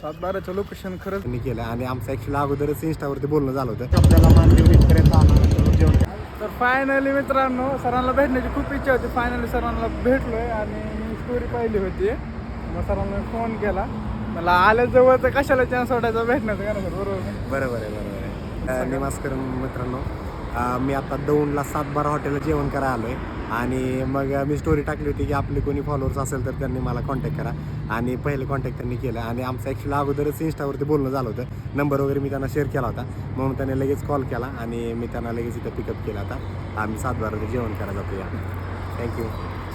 सातबाराचं location खरंच त्यांनी केलं आणि आमचं ॲक्च्युली अगोदरच इंस्टावरती बोलणं झालं होतं. आपल्याला मानदेव इथपर्यंत आणा. तर फायनली मित्रांनो सरांना भेटण्याची खूप इच्छा होती. फायनली सरांना भेटलोय आणि मी स्टोरी पाहिली होती. मग सरांना मी फोन केला. मला आल्या जवळ तर कशाला चान्स सोडायचा भेटण्याचं? का ना सर बरोबर? बरोबर आहे बरोबर आहे. अ, निवासकर मित्रांनो. मी आता दौंडला सातबारा हॉटेलला जेवण करायला आलो आहे आणि मग मी स्टोरी टाकली होती की आपले कोणी फॉलोअर्स असेल तर त्यांनी मला कॉन्टॅक्ट करा. आणि पहिले कॉन्टॅक्ट त्यांनी केलं. आणि आमचं ॲक्च्युली अगोदरच इंस्टावरती बोलणं झालं होतं. नंबर वगैरे मी त्यांना शेअर केला होता. म्हणून त्याने लगेच कॉल केला आणि मी त्यांना लगेच इथं पिकअप केला होता आम्ही सातबाराचं जेवण करायला जातो या थँक्यू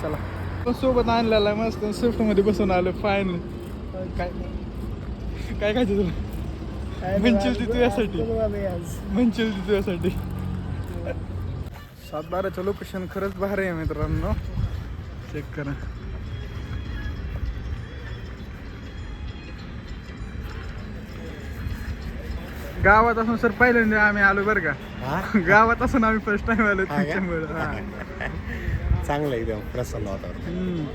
चला. सोबत आणलेला आहे मस्त. स्विफ्टमध्ये बसून आलो फायनल काय काय खायचं तुला? म्हणशील ती तुझ्यासाठी. म्हणशील ती तुझ्यासाठी. सातबाराचं लोकेशन खरंच भारी आहे मित्रांनो. चेक करा. गावात असून सर पहिल्यांदा आम्ही आलो बरं का? गावात असून आम्ही फर्स्ट टाइम आलो? तुमच्यामुळे चांगलं एकदम प्रसन्न वातावरण.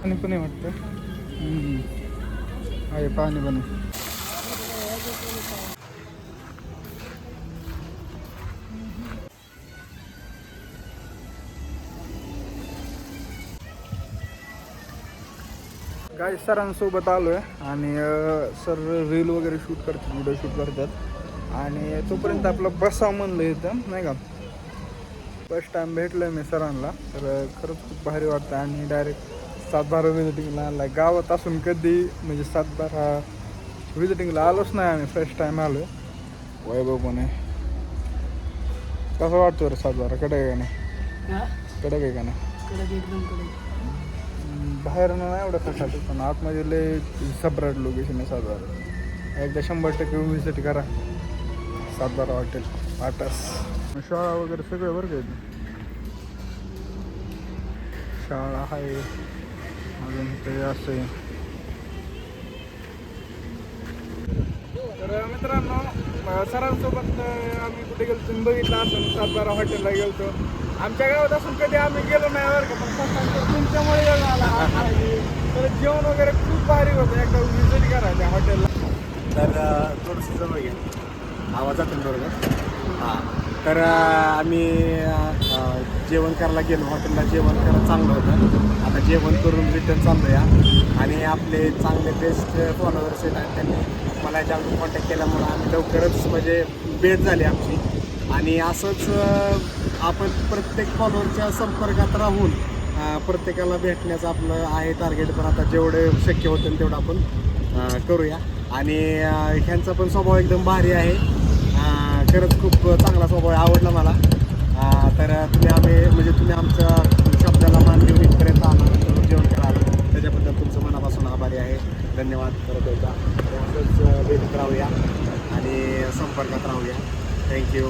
पाणी पण आहे वाटतं. आहे पाणी पण आहे. काय सरांसोबत आलो आहे आणि सर रील वगैरे शूट करतात व्हिडिओ शूट करतात. आणि तोपर्यंत आपलं बसा म्हणलं इथं नाही का? फर्स्ट टाइम भेटलो मी सरांना तर खरंच खूप भारी वाटतं आणि डायरेक्ट सातबारा विजिटिंगला आला गावात असून कधी म्हणजे सातबारा विजिटिंगला आलोच नाही आम्ही. फर्स्ट टाइम आलो वैभव पण आहे कसं वाटतं रे सातबारा? आहे का नाही? कडक आहे का नाही? बाहेर नाही एवढं कसं पण आतमध्ये लय सेपरेट लोकेशन आहे सातबारा. एकदा शंभर टक्के व्हिजिट करा. सातबारा हॉटेल आटास शाळा वगैरे सगळं बरं का. शाळा आहे. अजून ते असं. तर मित्रांनो सरांसोबत आम्ही कुठे गेलो तुम्ही बघितलं असून सातबारा हॉटेलला गेलतो आमच्या गावात असून कधी आम्ही गेलो नाही बरं का पण तुमच्यामुळे गेलो आला. तर जेवण वगैरे खूप भारी होतं एकदा विजिट करा त्या हॉटेलला तर थोडंसं जवळ घ्या आवाज जातो ना बरोबर हां. तर आम्ही जेवण करायला गेलो हॉटेलला जेवण करायला चांगलं होतं. आता जेवण करून रिटर्न चाललो या आणि आपले चांगले बेस्ट फॉलोअर्स आहेत आणि त्यांनी मला याच्यावर कॉन्टॅक्ट केल्यामुळं आम्ही लवकरच म्हणजे भेट झाली आमची. आणि असंच आपण प्रत्येक फॉलोअरच्या संपर्कात राहून प्रत्येकाला भेटण्याचं आपलं आहे टार्गेट पण आता जेवढे शक्य होतं तेवढं आपण करूया. आणि ह्यांचा पण स्वभाव एकदम भारी आहे. खरंच खूप चांगला स्वभाव आवडला मला. तर तुम्ही आम्ही म्हणजे तुम्ही आमच्या शब्दाला मान देऊन इथपर्यंत आला तुम्ही जेवण कराल. त्याच्याबद्दल तुमचं मनापासून आभारी आहे. धन्यवाद. करत होता तर असंच भेटत राहूया आणि संपर्कात राहूया. थँक्यू